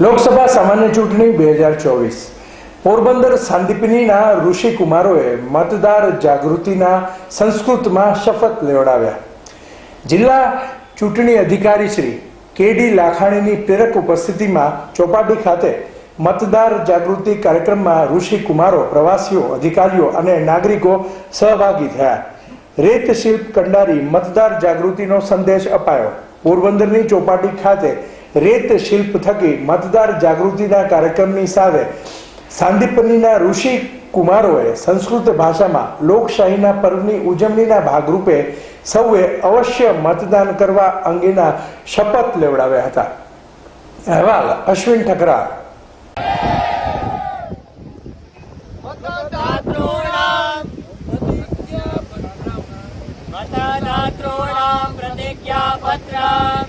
લોકસભા સામાન્ય ચૂંટણી બે હજાર ચોવીસ. પોરબંદર સાંદીપનીના ઋષિકુમારોએ મતદાર જાગૃતિના સંસ્કૃતમાં શપથ લેવડાવ્યા. જિલ્લા ચૂંટણી અધિકારી શ્રી કે ડી લાખાણીની પ્રેરક ઉપસ્થિતિમાં ચોપાટી ખાતે મતદાર જાગૃતિ કાર્યક્રમમાં ઋષિ કુમારો પ્રવાસીઓ, અધિકારીઓ અને નાગરિકો સહભાગી થયા. રેત શિલ્પ કંડારી મતદાર જાગૃતિનો સંદેશ અપાયો. પોરબંદરની ચોપાટી ખાતે રેત શિલ્પ થકી મતદાર જાગૃતિના કાર્યક્રમની સાથે સાંદીપનીના ઋષિ કુમારોએ સંસ્કૃત ભાષામાં લોકશાહીના પર્વની ઉજવણીના ભાગરૂપે સૌએ અવશ્ય મતદાન કરવા અંગેના શપથ લેવડાવ્યા હતા અહેવાલ અશ્વિન ઠકરા मतदातॄणां मतदातॄणां प्रतिज्ञापत्रम्